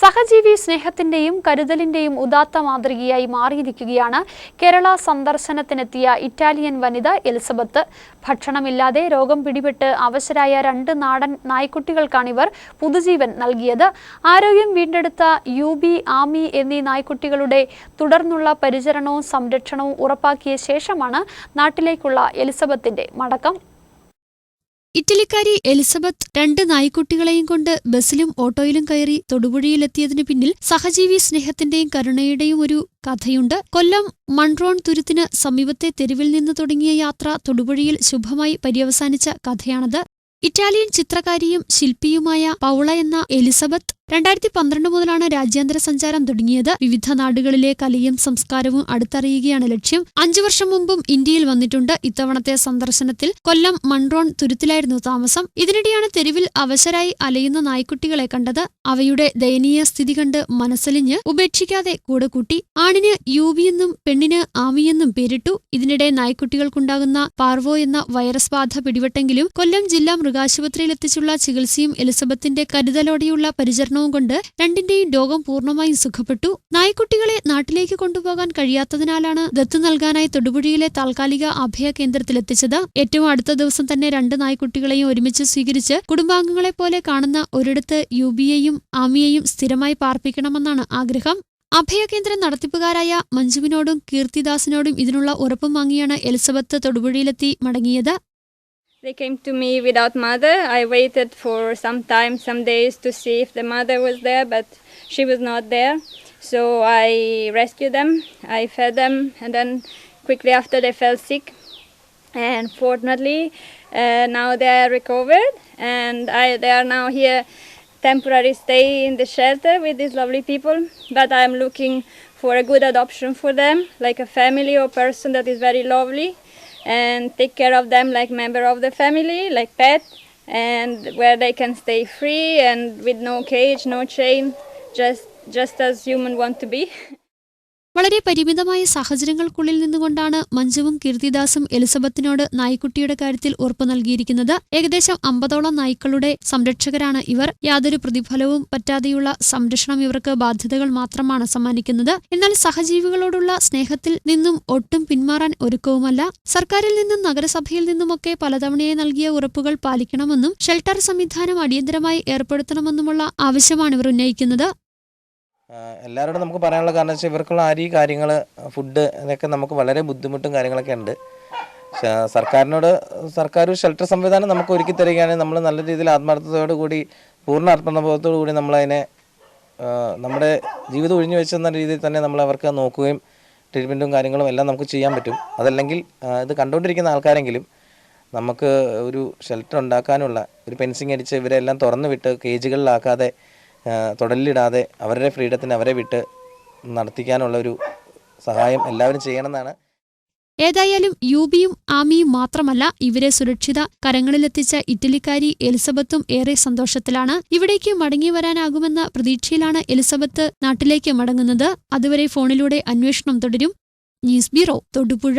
സഹജീവി സ്നേഹത്തിന്റെയും കരുതലിന്റെയും ഉദാത്ത മാതൃകയായി മാറിയിരിക്കുകയാണ് കേരള സന്ദർശനത്തിനെത്തിയ ഇറ്റാലിയൻ വനിത എലിസബത്ത്. ഭക്ഷണമില്ലാതെ രോഗം പിടിപെട്ട് അവശരായ രണ്ട് നാടൻ നായ്ക്കുട്ടികൾക്കാണിവർ പുതുജീവൻ നൽകിയത്. ആരോഗ്യം വീണ്ടെടുത്ത യു ബി ആമി എന്നീ നായ്ക്കുട്ടികളുടെ തുടർന്നുള്ള പരിചരണവും സംരക്ഷണവും ഉറപ്പാക്കിയ ശേഷമാണ് നാട്ടിലേക്കുള്ള എലിസബത്തിന്റെ മടക്കം. ഇറ്റലിക്കാരി എലിസബത്ത് രണ്ട് നായ്ക്കുട്ടികളെയും കൊണ്ട് ബസ്സിലും ഓട്ടോയിലും കയറി തൊടുപുഴയിലെത്തിയതിനു പിന്നിൽ സഹജീവി സ്നേഹത്തിന്റെയും കരുണയുടെയും ഒരു കഥയുണ്ട്. കൊല്ലം മൺറോൺ തുരുത്തിന് സമീപത്തെ തെരുവിൽ നിന്ന് തുടങ്ങിയ യാത്ര തൊടുപുഴയിൽ ശുഭമായി പര്യവസാനിച്ച കഥയാണത്. ഇറ്റാലിയൻ ചിത്രകാരിയും ശില്പിയുമായ പൗള എന്ന എലിസബത്ത് രണ്ടായിരത്തി പന്ത്രണ്ട് മുതലാണ് രാജ്യാന്തര സഞ്ചാരം തുടങ്ങിയത്. വിവിധ നാടുകളിലെ കലയും സംസ്കാരവും അടുത്തറിയുകയാണ് ലക്ഷ്യം. അഞ്ചു വർഷം മുമ്പും ഇന്ത്യയിൽ വന്നിട്ടുണ്ട്. ഇത്തവണത്തെ സന്ദർശനത്തിൽ കൊല്ലം മൺറോൺ തുരുത്തിലായിരുന്നു താമസം. ഇതിനിടെയാണ് തെരുവിൽ അവശരായി അലയുന്ന നായ്ക്കുട്ടികളെ കണ്ടത്. അവയുടെ ദയനീയ സ്ഥിതി കണ്ട് മനസ്സലിഞ്ഞ് ഉപേക്ഷിക്കാതെ കൂടെ കൂട്ടി. ആണിന് യുവിയെന്നും പെണ്ണിന് ആമിയെന്നും പേരിട്ടു. ഇതിനിടെ നായ്ക്കുട്ടികൾക്കുണ്ടാകുന്ന പാർവോ എന്ന വൈറസ് ബാധ പിടിപെട്ടെങ്കിലും കൊല്ലം ജില്ലാ മൃഗാശുപത്രിയിലെത്തിച്ചുള്ള ചികിത്സയും എലിസബത്തിന്റെ കരുതലോടെയുള്ള പരിചരണവും കൊണ്ട് രണ്ടിന്റെയും രോഗം പൂർണമായും സുഖപ്പെട്ടു. നായ്ക്കുട്ടികളെ നാട്ടിലേക്ക് കൊണ്ടുപോകാൻ കഴിയാത്തതിനാലാണ് ദത്ത് നൽകാനായി തൊടുപുഴയിലെ താൽക്കാലിക അഭയ കേന്ദ്രത്തിലെത്തിച്ചത്. ഏറ്റവും അടുത്ത ദിവസം തന്നെ രണ്ട് നായ്ക്കുട്ടികളെയും ഒരുമിച്ച് സ്വീകരിച്ച് കുടുംബാംഗങ്ങളെ പോലെ കാണുന്ന ഒരിടത്ത് യു ബിയെയും ആമിയെയും സ്ഥിരമായി പാർപ്പിക്കണമെന്നാണ് ആഗ്രഹം. അഭയകേന്ദ്രം നടത്തിപ്പുകാരായ മഞ്ജുവിനോടും കീർത്തിദാസിനോടും ഇതിനുള്ള ഉറപ്പും വാങ്ങിയാണ് എലിസബത്ത് തൊടുപുഴയിലെത്തി മടങ്ങിയത്. They came to me without mother. I waited for some time, some days to see if the mother was there, but she was not there. So I rescued them, I fed them, and then quickly after they fell sick. And fortunately, uh, now they are recovered, and I, they are now here temporary stay in the shelter with these lovely people. But I am looking for a good adoption for them, like a family or person that is very lovely and take care of them like member of the family, like pet, and where they can stay free and with no cage, no chain, just just as human want to be. വളരെ പരിമിതമായ സാഹചര്യങ്ങൾക്കുള്ളിൽ നിന്നുകൊണ്ടാണ് മഞ്ജുവും കീർത്തിദാസും എലിസബത്തിനോട് നായ്ക്കുട്ടിയുടെ കാര്യത്തിൽ ഉറപ്പു നൽകിയിരിക്കുന്നത്. ഏകദേശം അമ്പതോളം നായ്ക്കളുടെ സംരക്ഷകരാണ് ഇവർ. യാതൊരു പ്രതിഫലവും പറ്റാതെയുള്ള സംരക്ഷണം ഇവർക്ക് ബാധ്യതകൾ മാത്രമാണ് സമ്മാനിക്കുന്നത്. എന്നാൽ സഹജീവികളോടുള്ള സ്നേഹത്തിൽ നിന്നും ഒട്ടും പിന്മാറാൻ ഒരുക്കവുമല്ല. സർക്കാരിൽ നിന്നും നഗരസഭയിൽ നിന്നുമൊക്കെ പലതവണയായി നൽകിയ ഉറപ്പുകൾ പാലിക്കണമെന്നും ഷെൽട്ടർ സംവിധാനം അടിയന്തരമായി ഏർപ്പെടുത്തണമെന്നുമുള്ള ആവശ്യമാണ് ഇവർ ഉന്നയിക്കുന്നത്. എല്ലാവരോടും നമുക്ക് പറയാനുള്ള കാരണം വെച്ചാൽ ഇവർക്കുള്ള അരി കാര്യങ്ങൾ ഫുഡ് ഇതൊക്കെ നമുക്ക് വളരെ ബുദ്ധിമുട്ടും കാര്യങ്ങളൊക്കെ ഉണ്ട്. സർക്കാരിനോട് സർക്കാർ ഷെൽട്ടർ സംവിധാനം നമുക്ക് ഒരുക്കി തരികയാണെങ്കിൽ നമ്മൾ നല്ല രീതിയിൽ ആത്മാർത്ഥതയോടു കൂടി പൂർണ അർപ്പണബോധത്തോടു കൂടി നമ്മളതിനെ നമ്മുടെ ജീവിതം ഒഴിഞ്ഞു വെച്ചെന്ന രീതിയിൽ തന്നെ നമ്മൾ അവർക്ക് നോക്കുകയും ട്രീറ്റ്മെന്റും കാര്യങ്ങളും എല്ലാം നമുക്ക് ചെയ്യാൻ പറ്റും. അതല്ലെങ്കിൽ ഇത് കണ്ടുകൊണ്ടിരിക്കുന്ന ആൾക്കാരെങ്കിലും നമുക്ക് ഒരു ഷെൽട്ടർ ഉണ്ടാക്കാനുള്ള ഒരു പെൻസിങ് അടിച്ച് ഇവരെല്ലാം തുറന്നു വിട്ട് കേജുകളിലാക്കാതെ ആഹ് തൊടലിലിടാതെ അവരുടെ ഫ്രീഡത്തിന് അവരെ വിട്ട് നടത്തിക്കാനുള്ള ഒരു സഹായം എല്ലാവരും ചെയ്യണമെന്നാണ്. ഏതായാലും യുബിയും ആമിയും മാത്രമല്ല ഇവരെ സുരക്ഷിത കരങ്ങളിലെത്തിച്ച ഇറ്റലിക്കാരി എലിസബത്തും ഏറെ സന്തോഷത്തിലാണ്. ഇവിടേക്ക് മടങ്ങി വരാനാകുമെന്ന പ്രതീക്ഷയിലാണ് എലിസബത്ത് നാട്ടിലേക്ക് മടങ്ങുന്നത്. അതുവരെ ഫോണിലൂടെ അന്വേഷണം തുടരും. News bureau Thodupuzha.